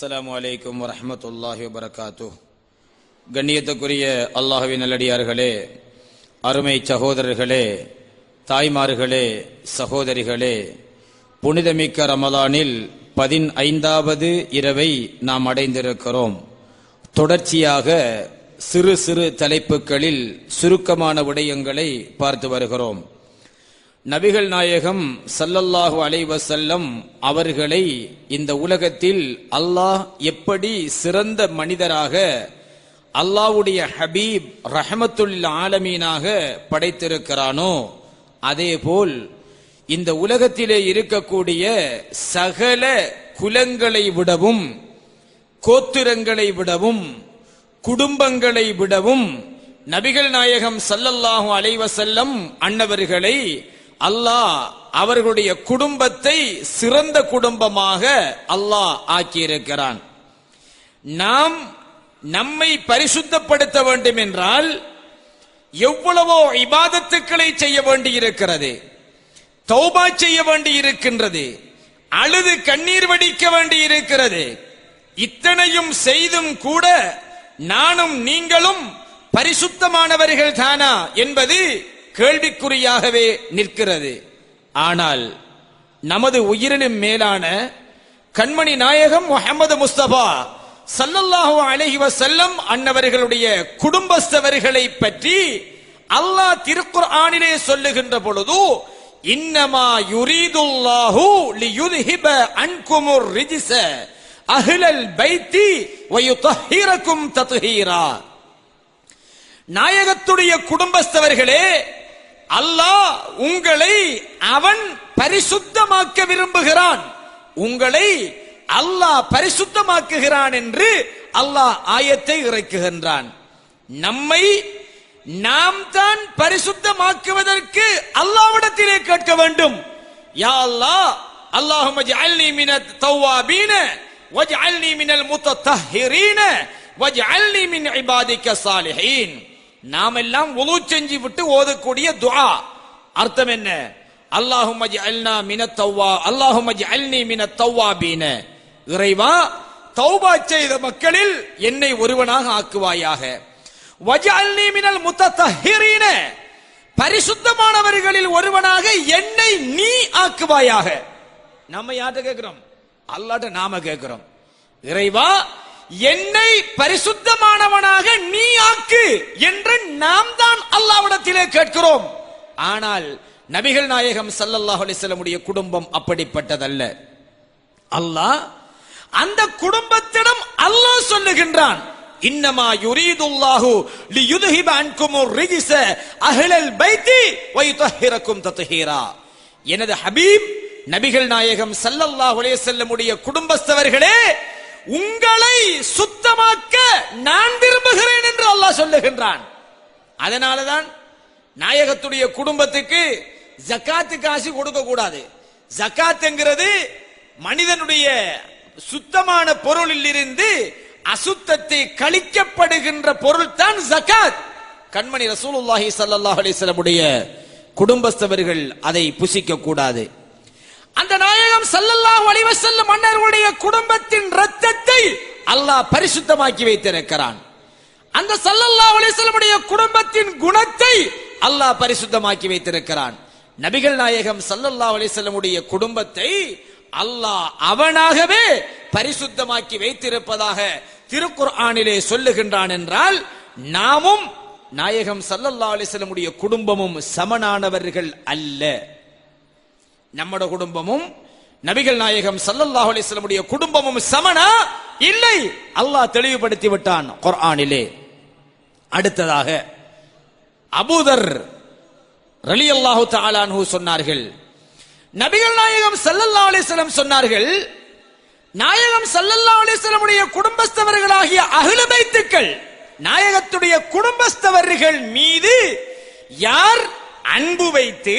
அஸ்ஸலாமு அலைக்கும் வரமத்துல்லாஹி வபரகாத்து கண்ணியத்துக்குரிய அல்லாஹுவின் நல்லடியார்களே அருமை சகோதரர்களே தாய்மார்களே சகோதரிகளே புனிதமிக்க ரமலானில் பதினைந்தாவது இரவை நாம் அடைந்திருக்கிறோம். தொடர்ச்சியாக சிறு சிறு தலைப்புகளில் சுருக்கமான விடயங்களை பார்த்து வருகிறோம். நபிகள் நாயகம் சல்லல்லாஹு அலைவசல்லம் அவர்களை இந்த உலகத்தில் அல்லாஹ் எப்படி சிறந்த மனிதராக அல்லாஹ்வுடைய ஹபீப் ரஹமத்துல் ஆலமீனாக படைத்திருக்கிறானோ அதேபோல் இந்த உலகத்திலே இருக்கக்கூடிய சகல குலங்களை விடவும் கோத்திரங்களை விடவும் குடும்பங்களை விடவும் நபிகள் நாயகம் சல்லல்லாஹு அலைவசல்லம் அன்னவர்களை அல்லாஹ் அவர்களுடைய குடும்பத்தை சிறந்த குடும்பமாக அல்லாஹ் ஆக்கியிருக்கிறான். நாம் நம்மை பரிசுத்தப்படுத்த வேண்டும் என்றால் எவ்வளவோ இபாதத்துக்களை செய்ய வேண்டியிருக்கிறது தௌபா செய்ய வேண்டி இருக்கின்றது அழுது கண்ணீர் வடிக்க வேண்டி இருக்கிறது இத்தனையும் செய்தும் கூட நானும் நீங்களும் பரிசுத்தமானவர்கள் தானா என்பது கேள்விக்குறியாகவே நிற்கிறது. ஆனால் நமது உயிரினும் மேலான கண்மணி நாயகம் முகமது முஸ்தபா சல்லல்லாஹு அலைஹி செல்லம் அன்னவர்களுடைய குடும்பஸ்தவர்களை பற்றி அல்லாஹ் திருக்குர்ஆனிலே சொல்லுகின்ற பொழுது இன்னமா யுரீதுல்லாஹு லியுத்ஹிப அன்குமுர் ரிஜிச அஹ்லல் பைத்தி வயுதஹிரக்கும் தத்ஹீரா. நாயகத்துடைய குடும்பஸ்தவர்களே அல்லாஹ் உங்களை அவன் பரிசுத்தமாக்க விரும்புகிறான். உங்களை அல்லாஹ் பரிசுத்தமாக்குகிறான் என்று அல்லாஹ் ஆயத்தை இறக்குகின்றான். நம்மை நாம் தான் பரிசுத்தமாக்குவதற்கு அல்லாவிடத்திலே கேட்க வேண்டும். யா அல்லாஹ் அல்லாஹும் ஜஅல்னி மினத் தவ்வாபீன வஜ்அல்னி மினல் முத்தத்தஹிரீன வஜஅல்னி மின் இபாதிக்க சாலிஹீன். நாம் எல்லாம் உலு செஞ்சு விட்டு ஓதக்கூடிய துஆ. அர்த்தம் என்ன? அல்லாஹும்ம ஜஅல்னா மினத் தவ்வா அல்னி மின தௌவா பீன இறைவா தௌபா செய்த மக்களில் என்னை ஒருவனாக ஆக்குவாயாக. வஜஅல்னி மினல் முத்தத்தஹிரீன பரிசுத்தமானவர்களில் ஒருவனாக என்னை நீ ஆக்குவாயாக. நம்ம யார்கிட்ட கேட்கிறோம் அல்லாட்ட நாம கேட்கிறோம் இறைவா என்னை பரிசுத்தமானவனாக நீ ஆக்கு என்று நாம் தான் அல்லாவிடத்திலே கேட்கிறோம். ஆனால் நபிகள் நாயகம் சல்லல்லாஹ் அலிசல்லமுடைய குடும்பம் அப்படிப்பட்டதல்ல. அல்லாஹ் அந்த குடும்பத்திடம் அல்லாஹ் சொல்லுகின்றான் இன்னமா யுரீதுல்லாஹு லியுதுஹிப அன்குமுர் ரிஜிஸ அஹ்லல் பைத்தி வயுதஹிரக்கும் தத்ஹீரா. எனது ஹபீப் நபிகள் நாயகம் சல்லல்லாஹு அலைஹி வஸல்லமுடைய குடும்பஸ்தவர்களே உங்களை சுத்தமாக்க நான் விரும்புகிறேன் என்று அல்லாஹ் சொல்லுகின்றான். அதனாலதான் நாயகத்துடைய குடும்பத்துக்கு ஜக்காத்து காசு கொடுக்க கூடாது. ஜக்காத் என்கிறது மனிதனுடைய சுத்தமான பொருளில் இருந்து அசுத்தத்தை கழிக்கப்படுகின்ற பொருள் தான் ஜக்காத். கண்மணி ரசூலுல்லாஹி சல்லாஹ் அலைஹி குடும்பஸ்தவர்கள் அதை புசிக்க கூடாது. அந்த சல்லல்லாஹு அலைஹி வஸல்லம் மன்னர்களுடைய குடும்பத்தின் ரத்தத்தை அல்லாஹ் பரிசுத்தமாக்கி வைத்திருக்கிறான். அந்த சல்லல்லாஹு அலைஹி வஸல்லமுடைய குடும்பத்தின் குணத்தை அல்லாஹ் பரிசுத்தமாக்கி வைத்திருக்கிறான். நபிகள் நாயகம் சல்லல்லாஹு அலைஹி வஸல்லமுடைய குடும்பத்தை அல்லாஹ் அவனாகவே பரிசுத்தமாக்கி வைத்திருப்பதாக திருக்குர்ஆனிலே சொல்லுகின்றான் என்றால் நாமும் நாயகம் சல்லல்லா அலைஹி குடும்பமும் சமனானவர்கள் அல்ல. நம்மட குடும்பமும் நபிகள் நாயகம் சல்லல்லாஹு அலிஸ்லமுடைய குடும்பமும் சமனா? இல்லை. அல்லாஹ் தெளிவுபடுத்தி விட்டான் குர்ஆனிலே. அடுத்ததாக அபூதர் ரலி அல்லாஹு அன்ஹு சொன்னார்கள். நபிகள் நாயகம் சல்லல்லா அலிஸ்லம் சொன்னார்கள் நாயகம் சல்லல்லா அலிஸ்லமுடைய குடும்பஸ்தவர்களாகிய அஹ்ல பைத்துக்கள் நாயகத்துடைய குடும்பஸ்தவர்கள் மீது யார் அன்பு வைத்து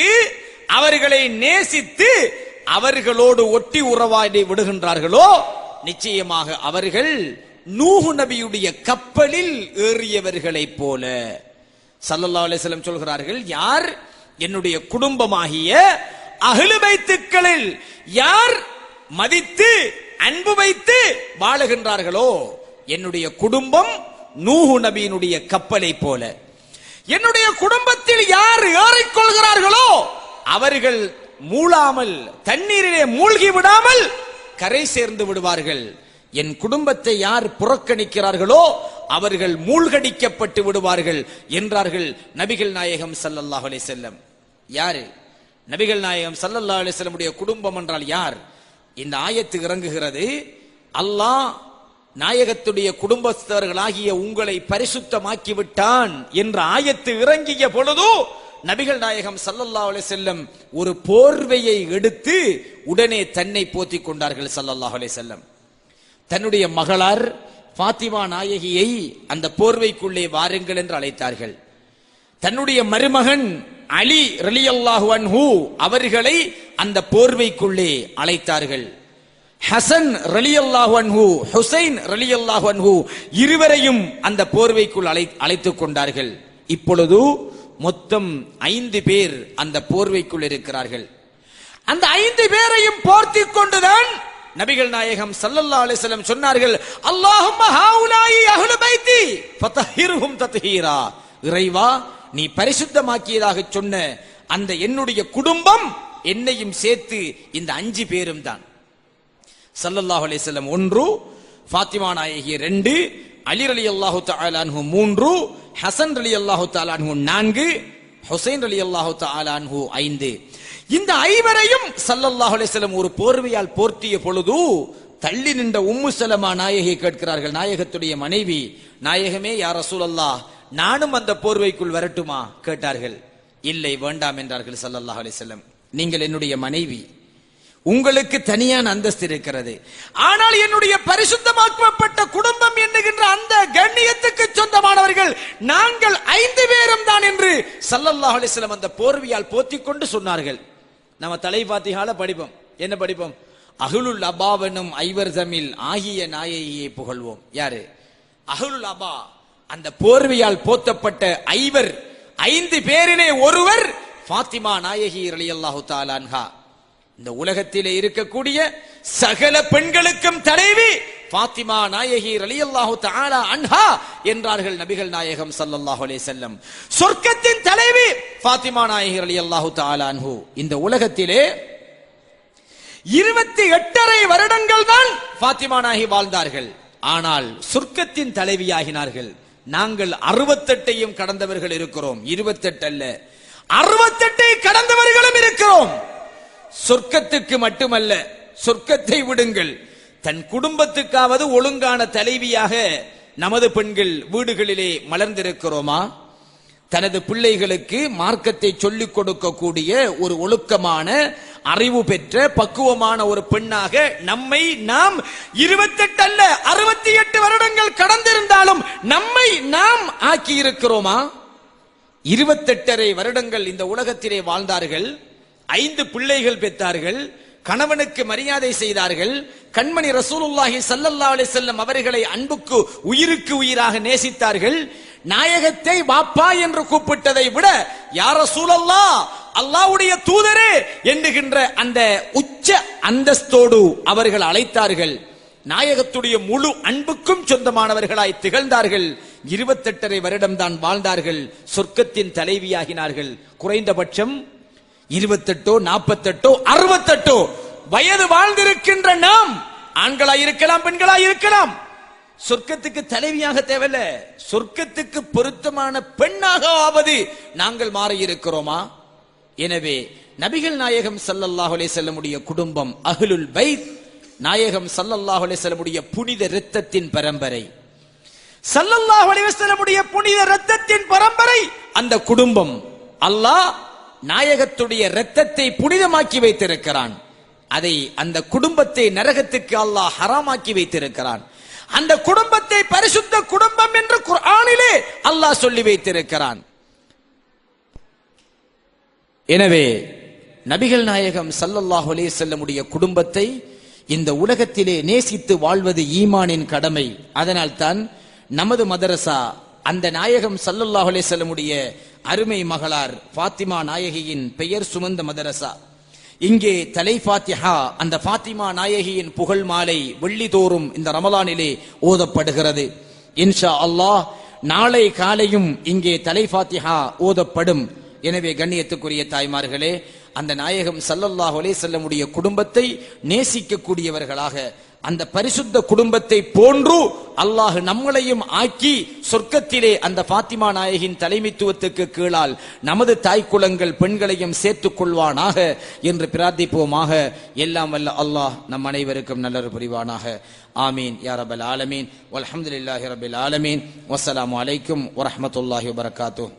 அவர்களை நேசித்து அவர்களோடு ஒட்டி உறவாடி விடுகின்றார்களோ நிச்சயமாக அவர்கள் நூஹு நபியுடைய கப்பலில் ஏறியவர்களைப் போல. சல்லல்லா அலிஸ்லம் சொல்கிறார்கள் யார் என்னுடைய குடும்பமாகிய அகில வைத்துக்களில் யார் மதித்து அன்பு வைத்து வாழுகின்றார்களோ என்னுடைய குடும்பம் நூஹு நபியினுடைய கப்பலை போல. என்னுடைய குடும்பத்தில் யார் ஏறிக்கொள்கிறார்களோ அவர்கள் மூழாமல் தண்ணீரிலே மூழ்கி விடாமல் கரை சேர்ந்து விடுவார்கள். என் குடும்பத்தை யார் புறக்கணிக்கிறார்களோ அவர்கள் மூழ்கடிக்கப்பட்டு விடுவார்கள் என்றார்கள் நபிகள் நாயகம் சல்லல்லாஹ் அலி செல்லம் யாரு? நபிகள் நாயகம் சல்லல்லா அலி செல்லமுடைய குடும்பம் என்றால் யார்? இந்த ஆயத்து இறங்குகிறது அல்லாஹ் நாயகத்துடைய குடும்பஸ்தர்களாகிய உங்களை பரிசுத்தமாக்கி விட்டான் என்ற ஆயத்து இறங்கிய பொழுது நபிகள் நாயகம் சல்லல்லா அலே செல்லம் ஒரு போர்வையை எடுத்து உடனே தன்னை போத்தி கொண்டார்கள் ஸல்லல்லாஹு அலே செல்லம் தன்னுடைய மகளார் பாத்திமா நாயகியை அந்த போர்வைக்குள்ளே வாருங்கள் என்று அழைத்தார்கள். தன்னுடைய மருமகன் அலி ரலியல்லாஹு அன்ஹு அவர்களை அந்த போர்வைக்குள்ளே அழைத்தார்கள். ஹசன் ரலியல்லாஹு அன்ஹு ஹுசைன் ரலியல்லாஹு அன்ஹு இருவரையும் அந்த போர்வைக்குள் அழை அழைத்துக் கொண்டார்கள். இப்பொழுது மொத்தம் ஐந்து பேர் அந்த போர்வைக்குள் இருக்கிறார்கள். அந்த ஐந்து பேரையும் போர்த்தி கொண்டுதான் நபிகள் நாயகம் சல்லல்லா அலிஸ்லம் சொன்னார்கள் அல்லாஹும்ம ஹாவுலாயி அஹ்லு பைத்தி ஃபதஹிர்ஹும் தத்ஹீரா. இறைவா நீ பரிசுத்தமாக்கியதாக சொன்ன அந்த என்னுடைய குடும்பம் என்னையும் சேர்த்து இந்த அஞ்சு பேரும் தான். ஸல்லல்லாஹு அலிஸ்லம் ஒன்று ஃபாத்திமா நாயகி ரெண்டு அலி அல்லாஹு மூன்று ஹசன் அலி அல்லாஹு அன்ஹு நான்கு ஹுசைன் அலி அல்லாஹு அன்ஹு ஐந்து. இந்த ஐவரையும் சல்லல்லாஹு அலிஸ்லம் ஒரு போர்வையால் போர்த்திய பொழுது தள்ளி நின்ற உம்மு சலமா நாயகி கேட்கிறார்கள். நாயகத்துடைய மனைவி நாயகமே யார் ரசூலல்லாஹ் நானும் அந்த போர்வைக்குள் வரட்டுமா? கேட்டார்கள். இல்லை வேண்டாம் என்றார்கள் சல்லல்லாஹ் அலிஸ்லம் நீங்கள் என்னுடைய மனைவி உங்களுக்கு தனியான அந்தஸ்து இருக்கிறது. ஆனால் என்னுடைய பரிசுத்தமாக்கப்பட்ட குடும்பம் என்னுகின்ற அந்த கண்ணியத்துக்கு சொந்தமானவர்கள் நாங்கள் ஐந்து பேரும் தான் என்று சல்லல்லாஹ் அலிஸ்லம் அந்த போர்வியால் போத்திக் கொண்டு சொன்னார்கள். நம்ம தலை பாத்திகால படிப்போம். என்ன படிப்போம்? அகுலுல் அபாவனும் ஐவர் தமிழ் ஆகிய நாயகியை புகழ்வோம். யாரு? அகுலுல் அபா அந்த போர்வையால் போத்தப்பட்ட ஐவர் ஐந்து பேரிலே ஒருவர் ஃபாத்திமா நாயகி ரலியல்லாஹு அல்லாஹு அன்ஹா. இந்த உலகத்திலே இருக்கக்கூடிய சகல பெண்களுக்கும் தலைவி பாத்திமா நாயகி அலி அல்லாஹு தாலா அன்ஹா என்றார்கள் நபிகள் நாயகம் ஸல்லல்லாஹு அலே செல்லம் சொர்க்கத்தின் தலைவி பாத்திமா நாயகி அலி அல்லாஹு தாலா அன்ஹு. இந்த உலகத்திலே இருபத்தி எட்டரை வருடங்கள் தான் பாத்திமா நாயகி வாழ்ந்தார்கள். ஆனால் சொர்க்கத்தின் தலைவியாகினார்கள் நாங்கள் அறுபத்தெட்டையும் கடந்தவர்கள் இருக்கிறோம். இருபத்தெட்டு அல்ல அறுபத்தெட்டை கடந்தவர்களும் இருக்கிறோம். சொர்க்கத்துக்கு மட்டுமல்ல சொர்க்கத்தை விடுங்கள். தன் குடும்பத்துக்காவது ஒழுங்கான தலைவியாக நமது பெண்கள் வீடுகளிலே மலர்ந்திருக்கிறோமா? தனது பிள்ளைகளுக்கு மார்க்கத்தை சொல்லிக் கொடுக்கக்கூடிய ஒரு ஒழுக்கமான அறிவு பெற்ற பக்குவமான ஒரு பெண்ணாக நம்மை நாம் இருபத்தெட்டு அல்ல அறுபத்தி எட்டு வருடங்கள் கடந்திருந்தாலும் நம்மை நாம் ஆக்கி இருக்கிறோமா இருபத்தெட்டரை வருடங்கள் இந்த உலகத்திலே வாழ்ந்தார்கள். ஐந்து பிள்ளைகள் பெற்றார்கள் கணவனுக்கு மரியாதை செய்தார்கள் கண்மணி ரசூலுல்லாஹி சல்லல்லா அலி செல்லம் அவர்களை அன்புக்கு உயிருக்கு உயிராக நேசித்தார்கள். நாயகத்தை வாப்பா என்று கூப்பிட்டதை விட யார் சூழல்லா அல்லாஹ்வுடைய தூதரே என்கின்ற அந்த உச்ச அந்தஸ்தோடு அவர்கள் அழைத்தார்கள். நாயகத்துடைய முழு அன்புக்கும் சொந்தமானவர்களாய் திகழ்ந்தார்கள். இருபத்தெட்டரை வருடம் தான் வாழ்ந்தார்கள். சொர்க்கத்தின் தலைவியாகினார்கள். குறைந்தபட்சம் இருபத்தெட்டோ நாற்பத்தெட்டோ அறுபத்தெட்டோ. வயது வாழ்ந்திருக்கின்ற நாம் ஆண்களா இருக்கலாம் பெண்களா இருக்கலாம் சொர்க்கத்துக்கு தலைவியாக தேவையில்ல. சொர்க்கத்துக்கு பொருத்தமான பெண்ணாக ஆவது நாங்கள் மாறி இருக்கிறோமா எனவே நபிகள் நாயகம் ஸல்லல்லாஹு செல்லமுடைய குடும்பம் அகிலுல் பைத் நாயகம் சல்லல்லாஹுலே செல்லமுடைய புனித இரத்தத்தின் பரம்பரை. சல்லல்லாஹுலே செல்லமுடைய புனித இரத்தத்தின் பரம்பரை அந்த குடும்பம். அல்லாஹ் நாயகத்துடைய இரத்தத்தை புனிதமாக்கி வைத்திருக்கிறான். அதை அந்த குடும்பத்தை நரகத்துக்கு அல்லாஹ் ஹராமாக்கி வைத்திருக்கிறான். அந்த குடும்பத்தை பரிசுத்த குடும்பம் என்று குர்ஆனிலே அல்லாஹ் சொல்லி வைத்திருக்கிறான். எனவே நபிகள் நாயகம் ஸல்லல்லாஹு அலைஹி வஸல்லமுடைய குடும்பத்தை இந்த உலகத்திலே நேசித்து வாழ்வது ஈமானின் கடமை. அதனால் தான் நமது மதரசா அந்த நாயகம் ஸல்லல்லாஹு அலைஹி வஸல்லமுடைய அருமை மகளார் ஃபாத்திமா நாயகியின் பெயர் சுமந்த மதரசா. இங்கே தலை ஃபாத்திஹா அந்த ஃபாத்திமா நாயகியின் புகழ் மாலை வெள்ளிதோறும் இந்த ரமலானிலே ஓதப்படுகிறது. இன்ஷா அல்லாஹ் நாளை காலையும் இங்கே தலை ஃபாத்திஹா ஓதப்படும். எனவே கண்ணியத்துக்குரிய தாய்மார்களே அந்த நாயகம் சல்லல்லாஹ் அலே செல்லமுடைய குடும்பத்தை நேசிக்கக்கூடியவர்களாக அந்த பரிசுத்த குடும்பத்தை போன்று அல்லாஹ் நம்மளையும் ஆக்கி சொர்க்கத்திலே அந்த பாத்திமா நாயகின் தலைமைத்துவத்துக்கு கீழால் நமது தாய்க்குளங்கள் பெண்களையும் சேர்த்துக் கொள்வானாக என்று பிரார்த்திப்போமாக. எல்லாம் வல்ல அல்லாஹ் நம் அனைவருக்கும் நல்லொரு புரிவானாக. ஆமீன். யா ரபல் ஆலமீன். வல்ஹம்துலில்லாஹி ரபில் ஆலமீன். வசலாம் அலைக்கும் வரமத்துல்லாஹி வரகாத்தூ